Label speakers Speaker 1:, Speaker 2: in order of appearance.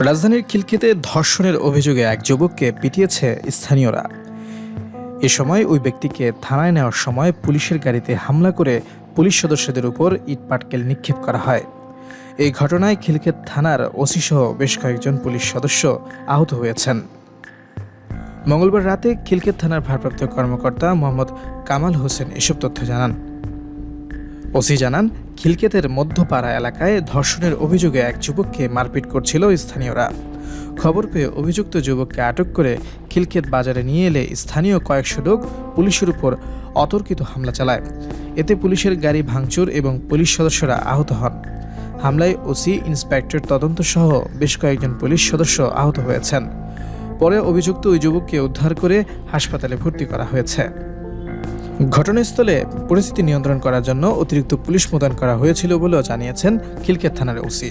Speaker 1: রাজধানীর খিলক্ষেতে ধর্ষণের অভিযোগে এক যুবককে পিটিয়েছে স্থানীয়রা। এ সময় ওই ব্যক্তিকে থানায় নেওয়ার সময় পুলিশের গাড়িতে হামলা করে পুলিশ সদস্যদের উপর ইটপাটকেল নিক্ষেপ করা হয়। এই ঘটনায় খিলক্ষেত থানার ওসি সহ বেশ কয়েকজন পুলিশ সদস্য আহত হয়েছেন। মঙ্গলবার রাতে খিলক্ষেত থানার ভারপ্রাপ্ত কর্মকর্তা মোহাম্মদ কামাল হোসেন এসব তথ্য জানান। ওসি জানান, খিলকেতের মধ্যপাড়া এলাকায় ধর্ষণের অভিযোগে এক যুবককে মারপিট করছিল স্থানীয়রা। খবর পেয়ে অভিযুক্ত যুবককে আটক করে খিলকেত বাজারে নিয়ে এলে স্থানীয় কয়েকশো লোক পুলিশের উপর অতর্কিত হামলা চালায়। এতে পুলিশের গাড়ি ভাঙচুর এবং পুলিশ সদস্যরা আহত হন। হামলায় ওসি, ইন্সপেক্টর তদন্ত সহ বেশ কয়েকজন পুলিশ সদস্য আহত হয়েছেন। পরে অভিযুক্ত ওই যুবককে উদ্ধার করে হাসপাতালে ভর্তি করা হয়েছে। ঘটনাস্থলে পরিস্থিতি নিয়ন্ত্রণ করার জন্য অতিরিক্ত পুলিশ মোতায়েন করা হয়েছিল বলেও জানিয়েছেন খিলকেত থানার ওসি।